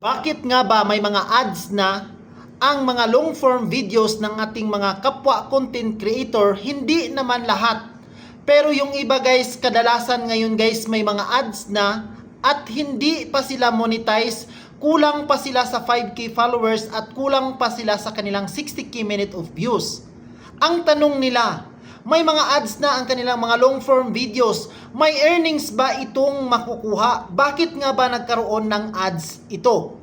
Bakit nga ba may mga ads na ang mga long form videos ng ating mga kapwa content creator? Hindi naman lahat. Pero yung iba guys, kadalasan ngayon guys may mga ads na at hindi pa sila monetize, kulang pa sila sa 5k followers at kulang pa sila sa kanilang 60k minute of views. Ang tanong nila, may mga ads na ang kanilang mga long form videos. May earnings ba itong makukuha? Bakit nga ba nagkaroon ng ads ito?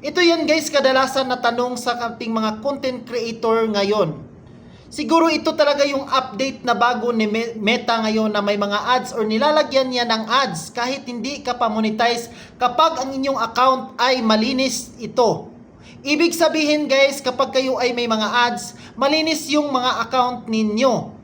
Ito yan guys, kadalasan na tanong sa ating mga content creator ngayon. Siguro ito talaga yung update na bago ni Me- Meta ngayon na may mga ads or nilalagyan niya ng ads kahit hindi ka pa monetize kapag ang inyong account ay malinis ito. Ibig sabihin guys, kapag kayo ay may mga ads, malinis yung mga account ninyo.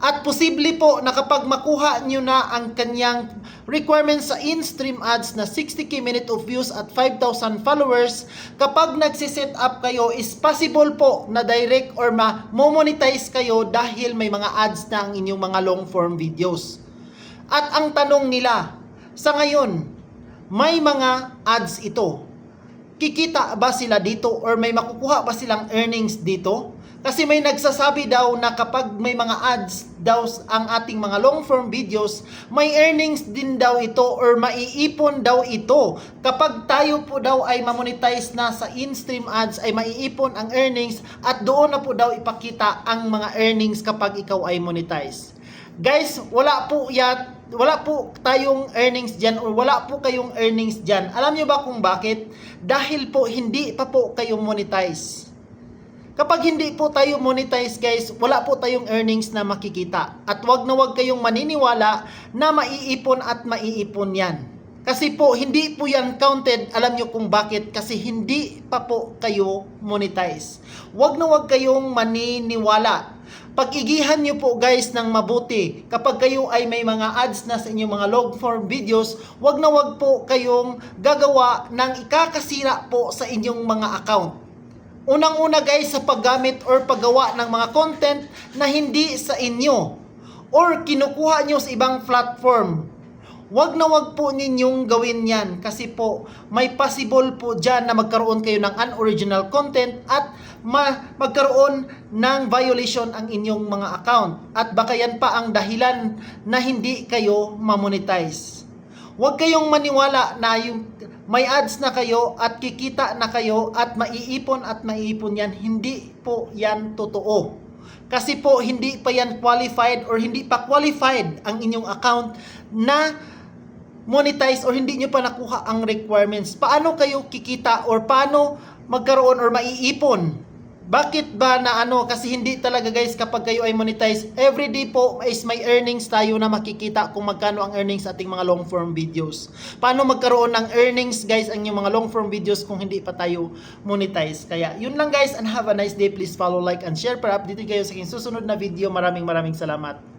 At posible po na kapag makuha nyo na ang kanyang requirements sa in-stream ads na 60k minute of views at 5,000 followers, kapag nagsiset up kayo, is possible po na direct or ma-monetize kayo dahil may mga ads na ang inyong mga long form videos. At ang tanong nila, sa ngayon, may mga ads ito. Kikita ba sila dito or may makukuha ba silang earnings dito? Kasi may nagsasabi daw na kapag may mga ads daw ang ating mga long form videos, may earnings din daw ito or maiipon daw ito. Kapag tayo po daw ay mamonetize na sa in-stream ads ay maiipon ang earnings at doon na po daw ipakita ang mga earnings kapag ikaw ay monetize. Guys, wala po yan, wala po tayong earnings diyan or wala po kayong earnings diyan. Alam niyo ba kung bakit? Dahil po hindi pa po kayo monetize. Kapag hindi po tayo monetize guys, wala po tayong earnings na makikita. At wag na wag kayong maniniwala na maiipon at maiipon yan. Kasi po, hindi po yan counted. Alam nyo kung bakit? Kasi hindi pa po kayo monetize. Wag na wag kayong maniniwala. Pag-igihan nyo po guys ng mabuti. Kapag kayo ay may mga ads na sa inyong mga long form videos, wag na wag po kayong gagawa ng ikakasira po sa inyong mga account. Unang-una guys sa paggamit or paggawa ng mga content na hindi sa inyo or kinukuha nyo sa ibang platform. Wag na wag po ninyong gawin yan kasi po may possible po dyan na magkaroon kayo ng unoriginal content at ma- magkaroon ng violation ang inyong mga account at baka yan pa ang dahilan na hindi kayo mamonetize. Huwag kayong maniwala na yung may ads na kayo at kikita na kayo at maiipon at maiipon yan. Hindi po yan totoo. Kasi po hindi pa yan qualified or hindi pa qualified ang inyong account na monetize or hindi nyo pa nakuha ang requirements. Paano kayo kikita or paano magkaroon or maiipon? Bakit ba na ano? Kasi hindi talaga guys kapag kayo ay monetize, everyday po is may earnings tayo na makikita kung magkano ang earnings sa ating mga long form videos. Paano magkaroon ng earnings guys ang yung mga long form videos kung hindi pa tayo monetize. Kaya yun lang guys and have a nice day. Please follow, like and share para update kayo sa aking susunod na video. Maraming maraming salamat.